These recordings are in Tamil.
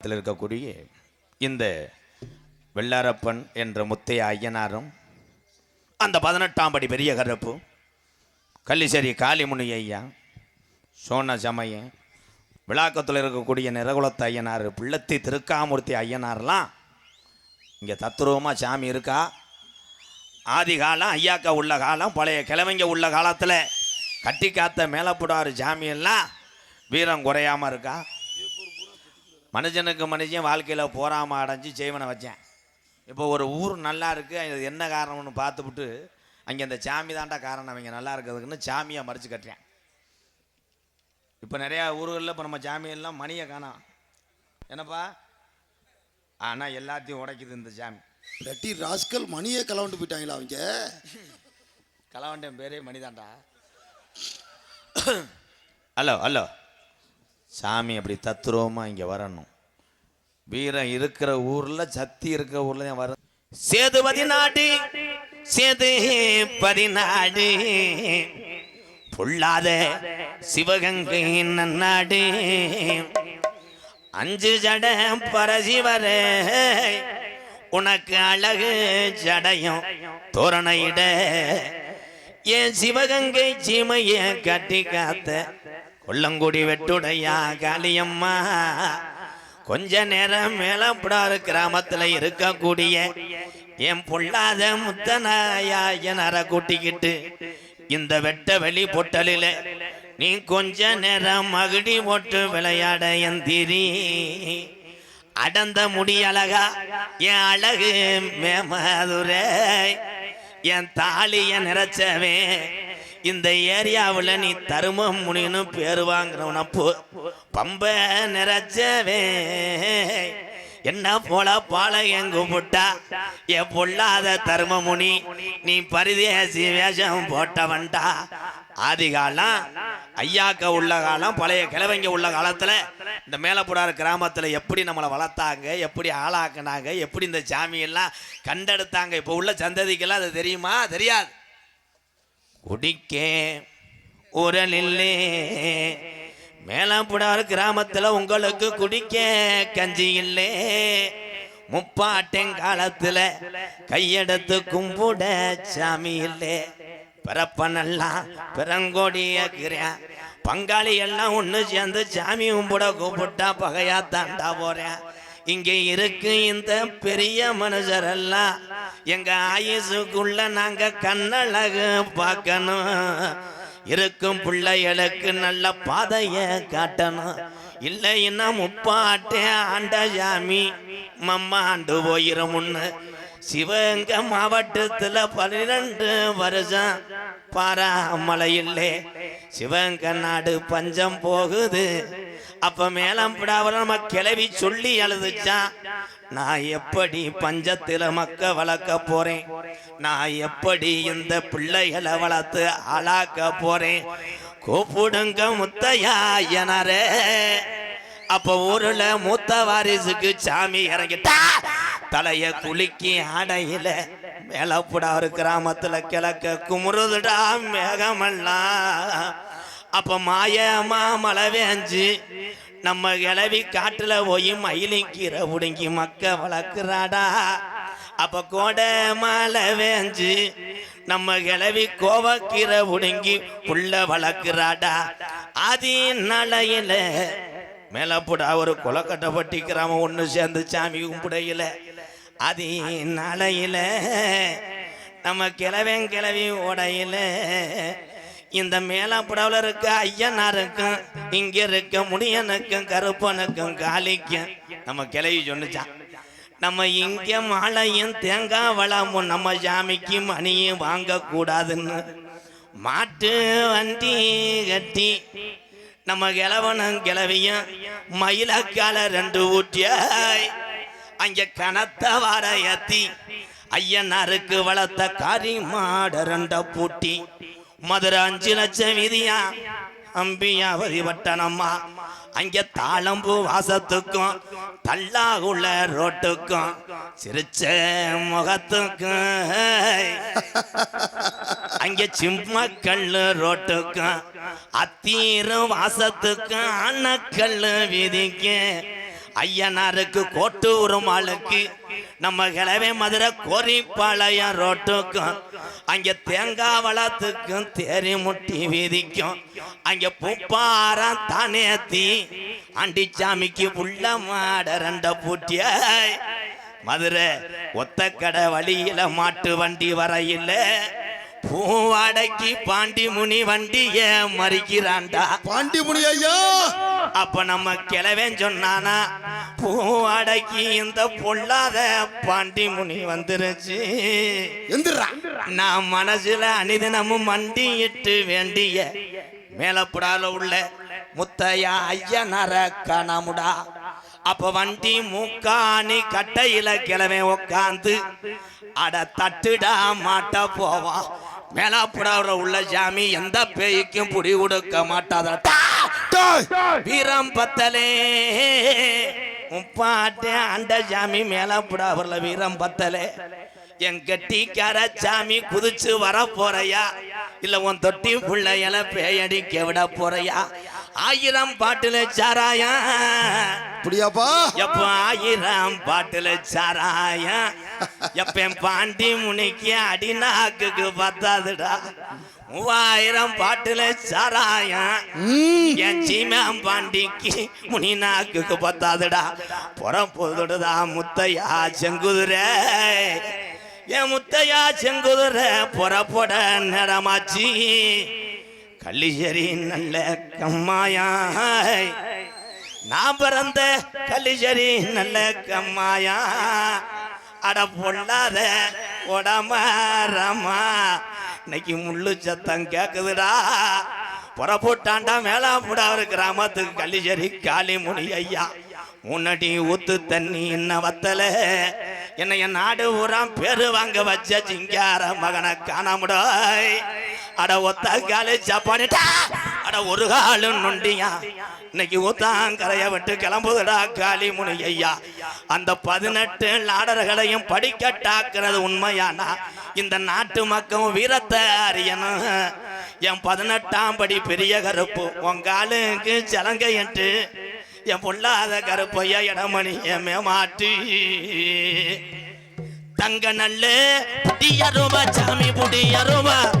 இடத்தில் இருக்கக்கூடிய இந்த வெள்ளாரப்பன் என்ற முத்தைய ஐயனாரும் அந்த பதினெட்டாம் படி பெரிய கருப்பு கள்ளிசேரி காளிமுனி ஐயா சோன சமயம் விழாக்கத்தில் இருக்கக்கூடிய நிறகுலத்து ஐயனார் பிள்ளத்தி திருக்காமூர்த்தி ஐயனார்லாம் இங்கே தத்துருவமாக சாமி இருக்கா? ஆதி காலம் ஐயாக்கா உள்ள காலம் பழைய கிழமைங்க உள்ள காலத்தில் கட்டி காத்த மேலப்புடாறு சாமியெல்லாம் வீரம் குறையாமல் இருக்கா? மனுஷனுக்கு மனுஷன் வாழ்க்கையில் போராமல் அடைஞ்சு செய்வனை வச்சேன். இப்போ ஒரு ஊர் நல்லா இருக்குது அது என்ன காரணம்னு பார்த்துப்புட்டு அங்கே அந்த சாமி தாண்டா காரணம் அவங்க நல்லா இருக்கிறதுக்குன்னு சாமியை மறைச்சு கட்டுறேன். இப்போ நிறையா ஊர்களில் இப்போ நம்ம சாமியெல்லாம் மணியை காணோம். என்னப்பா? ஆனால் எல்லாத்தையும் உடைக்குது இந்த சாமி. லட்டி ராஸ்கல் மணியே கலவண்டு போயிட்டாங்களா அவங்க? கலவண்டன் பேரே மணிதாண்டா. Hello hello. சாமி அப்படி தத்துருவமாக இங்கே வரணும். வீரம் இருக்கிற ஊரில் சக்தி இருக்கிற ஊரில் தான் வரும் சேதுபதி நாடு சேதுபதி நாடு பொல்லாத சிவகங்கை நன்னாடு. அஞ்சு ஜட பரசிவர உனக்கு அழகு ஜடையும் தோரணையிட என் சிவகங்கை சீமையை கட்டி காத்த உள்ளங்குடி வெட்டுடையா காளியம்மா. கொஞ்ச நேரம் மேலப்படாறு கிராமத்தில் இருக்கக்கூடிய என் பொல்லாத முத்தனாயா என கூட்டிக்கிட்டு இந்த வெட்ட வெளி பொட்டலில நீ கொஞ்ச நேரம் மகிடி போட்டு விளையாட எந்திரி அடந்த முடி அழகா என் அழகு மேமதுரை. என் தாலிய நிறைச்சவே இந்த ஏரியாவில் நீ தரும முனின்னு பேர் வாங்குறவன போ. பம்ப நிறச்சவே. என்ன போல பாளையம் கும்பிட்டா எ பொல்லாத தர்மமுனி நீ பரிதேசி வேஷம் போட்டவன்டா. ஆதி காலம் ஐயாக்க உள்ள காலம் பழைய கிழவங்க உள்ள காலத்துல இந்த மேலப்புடார் கிராமத்துல எப்படி நம்மளை வளர்த்தாங்க எப்படி ஆளாக்குனாங்க எப்படி இந்த சாமியெல்லாம் கண்டெடுத்தாங்க இப்போ உள்ள சந்ததிக்கெல்லாம் அது தெரியுமா? தெரியாது. குடிக்க உரலில்லே மேலப்புடார் கிராமத்தில் உங்களுக்கு குடிக்க கஞ்சி இல்லை முப்பாட்டெங்காலத்தில் கையெடுத்து கும்பிட சாமி இல்லை பிறப்பனெல்லாம் பிறங்கோடியாக்கிறேன் பங்காளி எல்லாம் ஒன்று சேர்ந்து சாமி கும்பிட கூப்பிட்டா பகையா தாண்டா போறேன் இங்கே இருக்கு இந்த பெரிய மனுஷரெல்லாம். எங்க ஆயுசுக்குள்ள நாங்க கண்ணழகு பார்க்கணும். இருக்கும் பிள்ளைகளுக்கு நல்ல பாதைய காட்டணும். இல்லைன்னா முப்பாட்டே ஆண்ட ஜாமி மம்மா ஆண்டு போயிரும் முன்னு. சிவகங்கை மாவட்டத்தில் பன்னிரெண்டு வருஷம் பாராமலையில்லே சிவகங்கை நாடு பஞ்சம் போகுது. அப்ப மேலம்பிடாவில் நம்ம கிளவி சொல்லி எழுதுச்சான் நான் எப்படி பஞ்சத்தில் மக்க வளர்க்க போறேன்? நான் எப்படி இந்த பிள்ளைகளை வளர்த்து ஆளாக்க போறேன்? கூப்பிடுங்க முத்தையா எனரே. அப்ப ஊருல மூத்த வாரிசுக்கு சாமி இறங்கிட்டா? தலைய குலுக்கி அடையில மேலப்புடா ஒரு கிராமத்துல கிழக்க குமுறுதுடா மேகமல்லாம். அப்போ மாயமா மழை வேஞ்சு நம்ம கிளவி காட்டுல போய் மயிலிங்கீரை உடுங்கி மக்க வளர்க்குறாடா. அப்போ கோடை மழை வேஞ்சு நம்ம கிளவி கோவக்கீரை உடுங்கி புள்ள வளர்க்குறாடா. ஆதி நலையில மேலப்புடா ஒரு கொலக்கட்டை பட்டி கிராமம் ஒன்று சேர்ந்து சாமி கும்பிடையில. அது நலையில் நம்ம கிளவன் கிளவி உடையில இந்த மேலப்புடாவில் இருக்க ஐயனாருக்கும் இங்க இருக்க முடியனுக்கும் கருப்பனுக்கும் காளிக்கும். நம்ம கிளவி சொன்னிச்சான் நம்ம இங்க மாலையும் தேங்காய் வளமும் நம்ம சாமிக்கு மணியும் வாங்கக்கூடாதுன்னு. மாட்டு வண்டி கட்டி நம்ம கிழவனும் கிளவியும் மயிலக்கால ரெண்டு ஊட்டியாய். அங்க கனத்த வார ஏத்தி ஐயனாருக்கு வளர்த்த காரி மாட ரெண்ட பூட்டி. மதுரை அஞ்சு லட்சம் விதியா அம்பியாவதி வட்டனம்மா அங்கே தாளம்பூ வாசத்துக்கும் தள்ளாகுள்ள ரோட்டுக்கும் சிரிச்ச முகத்துக்கும். அங்கே சிம்மக்கல்லு ரோட்டுக்கும் அத்தீர வாசத்துக்கும் அன்னக்கல்லு வீதிக்கு ஐயனாருக்கு கோட்டு உருமாளுக்கு நம்ம கிழவே மதுரை கோரிப்பாளையம் ரோட்டுக்கும் அங்கே தேங்காய் வளத்துக்கும் தேரி முட்டி வீதிக்கும் அங்கே பூப்பாரம் தானேத்தி அண்டிச்சாமிக்கு உள்ள மாட ரெண்ட பூட்டிய. மதுரை ஒத்தக்கடை வழியில மாட்டு வண்டி வரையில் பூவாடைக்கு பாண்டி முனி வண்டிய மறிக்கிறான்டா பாண்டிமுனி ஐயா! அப்ப நம்ம கிழவன் சொன்னானா பூவாடைக்கு இந்த பொல்லாத பாண்டி முனி வந்துருச்சு நான் மனசுல அனிதினமும் மண்டியிட்டு வேண்டிய மேலப்புடால உள்ள முத்தையா ஐயனர கணமுடா. அப்ப வண்டி மூக்காணி கட்டையில கிழமை உக்காந்து அட தட்டுடா மாட்ட போவான். மேலாப்புடாவில் உள்ள சாமி எந்த பேய்க்கும் புடி கொடுக்க மாட்டாதா வீரம் பத்தலே. முப்பாட்டே அண்ட சாமி மேலப்புடாவில் வீரம் பத்தலே. என் கட்டிக்கார சாமி குதிச்சு வர போறையா? இல்ல உன் தொட்டி பிள்ளையல பேயடிக்க விட போறையா? ஆயிரம் பாட்டுல சாராயா எப்ப ஆயிரம் பாட்டுல சாராயா எப்ப பாண்டி முனிக்கு அடிநாக்குக்கு பத்தாதுடா. மூவாயிரம் பாட்டுல சாராயா ம், என் சீமாம் பாண்டிக்கு முனி நாக்குக்கு பத்தாதுடா. புறப்போதுடுதா முத்தையா செங்குதிரை. என் முத்தையா செங்குதிரை புறப்பட நேரமாச்சு கள்ளிசரி நல்ல கம்மாயாய். நான் பிறந்த கள்ளிசரி நல்ல கம்மாயா. அட பொல்லாத உடமாரமா இன்னைக்கு முள்ளு சத்தம் கேக்குதுடா. புறப்பட்டாண்டா மேலாப்புடாவர் கிராமத்துக்கு கள்ளிசரி காளிமுனி ஐயா. முன்னாடி ஊத்து தண்ணி என்ன வத்தல? என்னைய நாடு ஊராம் பேரு வாங்க வச்ச சிங்கார மகனை காணாமுடாய். அட ஒத்த காலி சப்பானிட்டா அட ஒரு காலம் நொண்டியா? இன்னைக்கு ஊத்தாங்கரைய விட்டு கிளம்புதுடா காளிமுனி ஐயா அந்த பதினெட்டு நாடர்களையும் படிக்கட்டாக்குறது உண்மையானா? இந்த நாட்டு மக்கள் வீரத்தை அறியணும். என் பதினெட்டாம் படி பெரிய கருப்பு உங்காலுக்கு சலங்கையன்ட்டு என் பொல்லாத கருப்பையா என் மாட்டி தங்க நல்ல புடியருவா சாமி புடியருவா சாஞ்சாடும்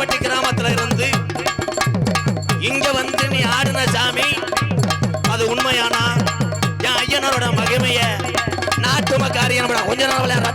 குலக்கட்டுப்பட்டி கிராமத்துல இருந்து இங்க வந்து நீ ஆடின சாமி அது உண்மையானா? என் ஐயனரோட மகிமைய நாட்டு மக்காரியன் கொஞ்ச நாள் விளையாட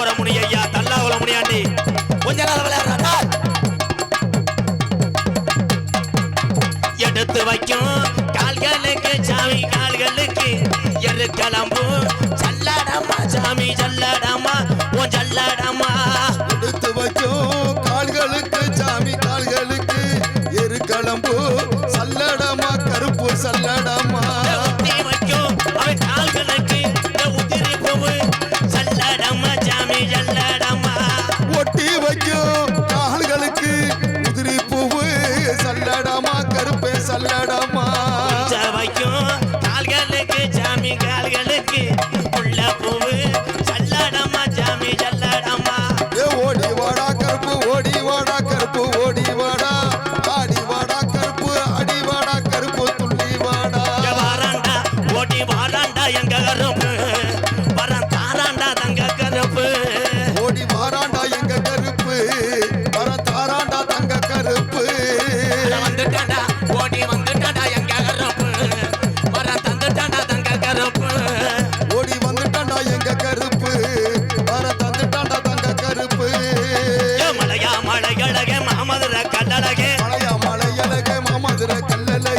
ஒட்டக்கோர முடியும் ஐயா தள்ளா தல்லாகுல முடியாண்டி கொஞ்ச நாள் விளையாடுறா எடுத்து வைக்கும் கால்களுக்கு சாமி கால்களுக்கு. எரு கிளம்பும் ஜல்லாடாமா சாமி ஜல்லாடாமா உன் ஜல்லாடாமா சாமி கால்களுக்கு மாமதுர கல்லழகே